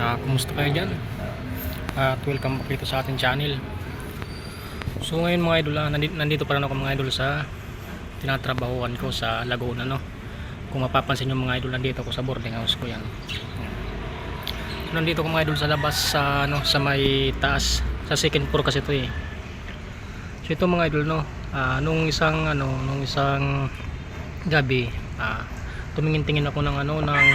Ah, kumusta kayo dyan? At welcome back dito sa ating channel. So ngayon mga idol, ah, nandito, nandito pa rin ako mga idol sa tinatrabahuan ko sa Laguna no. Kung mapapansin nyo mga idol, nandito ako sa boarding house ko yan. So, nandito ko mga idol sa labas sa ano sa may taas sa second floor kasi ito eh. So ito mga idol no, ah, nung isang ano, nung isang gabi, ah, tumingin-tingin ako ng ano ng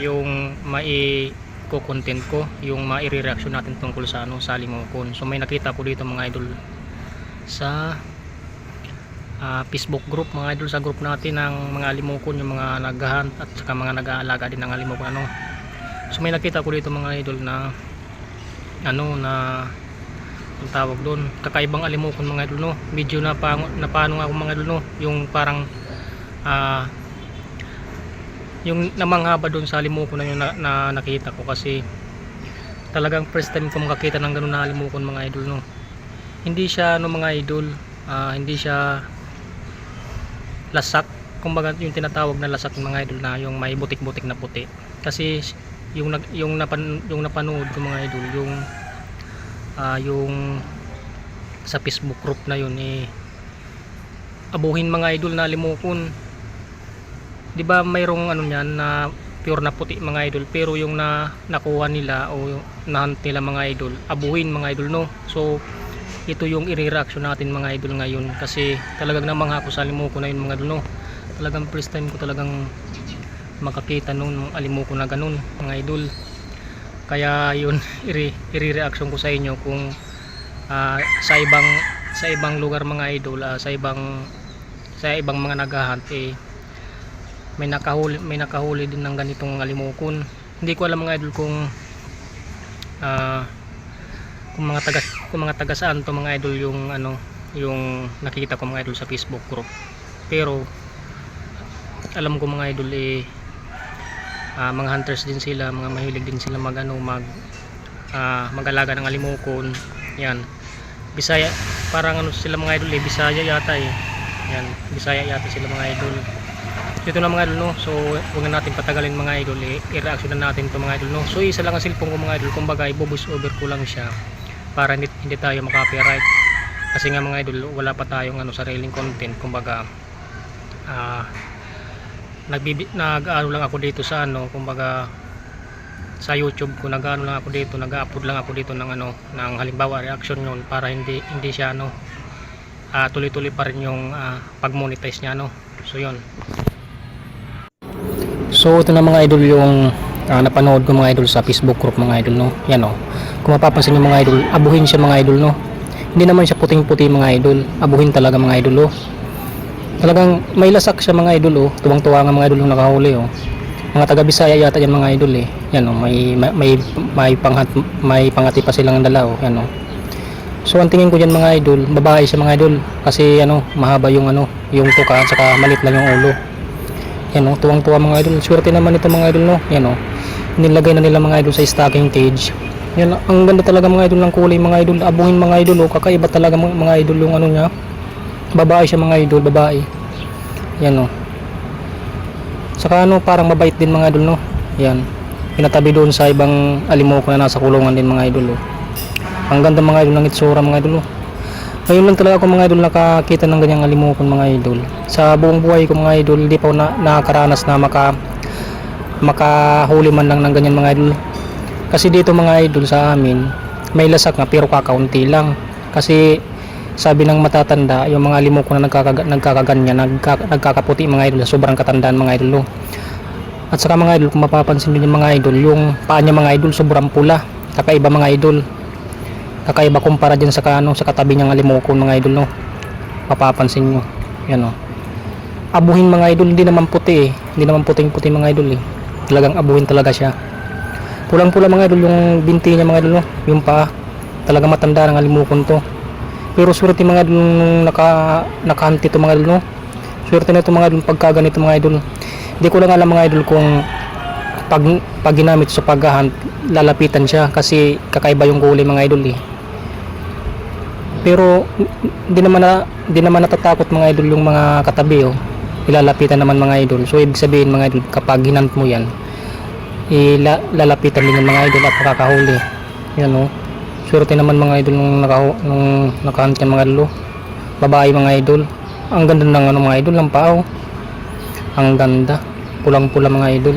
yung mai content ko yung mai-reaction natin tungkol sa ano sa limokon. So may nakita ko dito mga idol sa ah, Facebook group mga idol sa group natin ng mga limokon yung mga naghahunt at saka mga nag-aalaga din ng limokon ano. So may nakita ko dito mga idol na ano na ang tawag doon kakaibang alimokon mga idol no. Medyo na, pa, na paano nga ako mga idol no. Yung parang ah yung namanghaba doon sa limuko na yung na, na nakita ko kasi talagang first time ko makakita ng ganun na limukon mga idol no? Hindi siya no mga idol ah, hindi siya lasak. Kumbaga yung tinatawag na lasak ng mga idol na yung may butik-butik na puti. Kasi yung nag yung napan yung napanood ko mga idol yung ah, yung sa Facebook group na yun eh abuhin mga idol na limukon 'di ba mayroong ano niyan na pure na puti mga idol? Pero yung na nakuha nila o yung nahunt nila mga idol abuhin mga idol no? So ito yung i-reaction natin mga idol ngayon. Kasi talagang namangha ako sa alimuko na yun mga idol no? Talagang first time ko talagang makakita nung alimuko na ganun mga idol. Kaya yun i-reaction ko sa inyo kung ah, sa ibang sa ibang lugar mga idol ah, sa ibang sa ibang mga naghahunt eh may nakahuli may nakahuli din ng ganitong alimukon hindi ko alam mga idol kung ah, kung mga taga kung mga taga saan to mga idol yung ano yung nakita ko mga idol sa Facebook group. Pero alam ko mga idol eh ah, mga hunters din sila mga mahilig din sila mag ano mag ah, mag-alaga ng alimukon yan. Bisaya parang ano sila mga idol eh Bisaya yata eh. Yan. Bisaya yata sila mga idol dito na mga idol no? So huwag na natin patagalin mga idol. I-reaction na natin to mga idol no? So isa lang ang cellphone ko mga idol. Kumbaga i-boost over ko lang siya para hindi, hindi tayo makapiright kasi nga mga idol wala pa tayong ano sariling content. Kumbaga ah nagbibi nag-ano lang ako dito sa ano kumbaga sa YouTube ko nag-ano lang ako dito nag-upload lang ako dito ng ano ng halimbawa reaction yun para hindi hindi siya ano ah, tuloy-tuloy pa rin yung ah, pag-monetize niya no? So yun So ito na mga idol yung ah, napanood ko mga idol sa Facebook group mga idol no. Yan oh. Kung mapapansin niyo mga idol, abuhin siya mga idol no. Hindi naman siya puting-puti mga idol. Abuhin talaga mga idol oh. Talagang may lasak siya mga idol oh. Tuwang-tuwa nga mga idol yung nakahuli oh. Mga taga Bisaya yata yan mga idol eh. Yan oh, may may may, may panghat may pangati pa silang dala oh. Yan oh. So ang tingin ko diyan mga idol, babae siya mga idol kasi ano, mahaba yung ano, yung tuka at saka malit lang yung ulo. Yan o, tuwang-tuwa mga idol. Swerte naman ito mga idol no. Yan o. Nilagay na nila mga idol sa stocking cage. Yan, ang ganda talaga mga idol ng kulay mga idol. Abuhin mga idol o. Kakaiba talaga mga, mga idol yung ano niya. Babae siya mga idol, babae. Yan o. Saka ano, parang mabait din mga idol no. Yan. Pinatabi doon sa ibang alimoko na nasa kulungan din mga idol o. Ang ganda mga idol ng itsura mga idol o. Ngayon lang talaga ako mga idol nakakita ng ganyang alimokon mga idol. Sa buong buhay ko mga idol, hindi pa ako na, nakakaranas na maka makahuli man lang ng ganyan mga idol. Kasi dito mga idol sa amin, may lasak nga pero kakaunti lang. Kasi sabi ng matatanda, yung mga alimokon na nagkakaga, nagkakaganyan, nagka, nagkakaputi mga idol, sobrang katandaan mga idol. no. At saka mga idol, kung mapapansin yung mga idol, yung paa niya mga idol sobrang pula. Kakaiba mga idol kakaiba kumpara dyan sa kano sa katabi niyang alimokon mga idol no mapapansin nyo yan o abuhin mga idol hindi naman puti eh. Hindi naman puting puti mga idol eh. Talagang abuhin talaga siya. Pulang pula mga idol yung binti niya mga idol no? Yung pa talaga matanda ng alimokon to. Pero swerte mga idol nung naka nakahanti to mga idol no? Swerte na ito mga idol pagka ganito mga idol. Hindi ko lang alam mga idol kung pag, pag ginamit sa paghahunt lalapitan siya kasi kakaiba yung kulay mga idol eh. Pero hindi naman na hindi naman natatakot mga idol yung mga katabi oh ilalapitan naman mga idol. So ibig sabihin mga idol kapag hinant mo yan ila, lalapitan din ng mga idol at makakahuli yan o swerte naman mga idol nung, nakahu, nung nakahunt yan mga oh. babae mga idol. Ang ganda ng ano mga idol ng pao. Ang ganda. Pulang pula mga idol.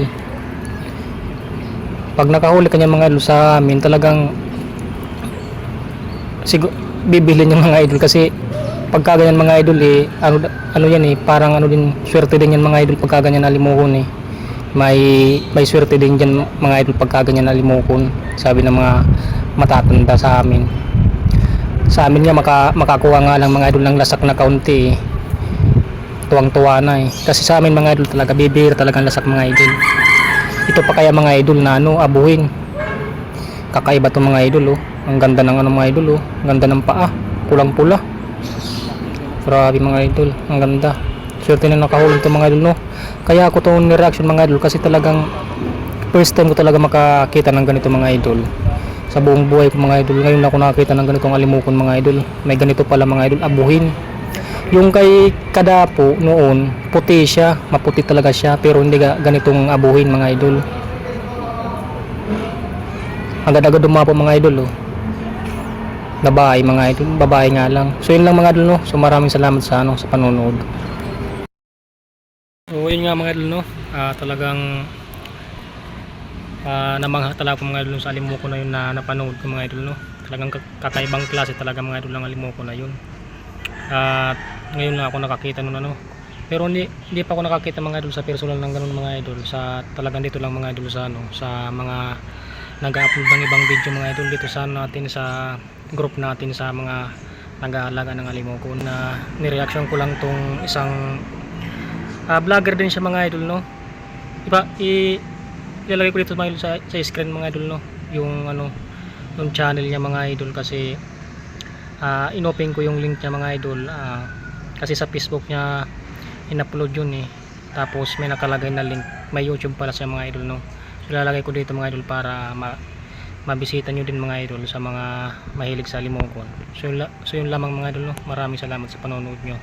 Pag nakahuli ka niyan mga idol sa amin talagang sigo, bibilin yung mga idol kasi pagka ganyan mga idol eh ano, ano yan eh parang ano din swerte din yan mga idol pagka ganyan nalimuhon eh. May may swerte din dyan mga idol pagka ganyan nalimukon sabi ng mga matatanda sa amin. Sa amin nga maka, makakuha nga lang mga idol ng lasak na kaunti eh. Tuwang tuwa na eh. Kasi sa amin mga idol talaga bibir talagang lasak mga idol. Ito pa kaya mga idol na ano abuhin. Kakaiba to mga idol oh. Ang ganda ng ano mga idol oh. Ang ganda ng paa. Pulang pula grabe mga idol. Ang ganda. Swerte na nakahulog to mga idol no? Kaya ako to ni reaction mga idol kasi talagang first time ko talaga makakita ng ganito mga idol. Sa buong buhay ko mga idol ngayon ako nakakita ng ganitong alimukon mga idol. May ganito pala mga idol abuhin. Yung kay Kadapo noon puti siya maputi talaga siya pero hindi ga ganitong abuhin mga idol. Agad-agad dumapo mga idol oh babae mga idol. Babae nga lang. So yun lang mga idol no? So maraming salamat sa ano sa panonood. So yun nga mga idol no? Ah, talagang uh, namangha talaga mga idol sa alimuko na yun na napanood ko mga idol no? Talagang kak- kakaibang klase talaga mga idol ng alimuko na yun. At ngayon lang ako nakakita nun ano? Pero hindi, hindi pa ako nakakita mga idol sa personal ng ganun mga idol. Sa talagang dito lang mga idol sa ano sa mga nag-upload ng ibang video mga idol dito sa natin sa group natin sa mga nag-aalaga ng alimuko na nireaction ko lang tong isang ah, vlogger din siya mga idol no? Iba i ilalagay ko dito mga idol sa, sa screen mga idol no? Yung ano yung channel niya mga idol kasi ah, inopen ko yung link niya mga idol ah, kasi sa facebook niya in-upload yun eh. Tapos may nakalagay na link. May youtube pala sa mga idol no? So, ilalagay ko dito mga idol para ma mabisita nyo din mga idol sa mga mahilig sa limokon so so yun lamang mga idol no? Maraming salamat sa panonood nyo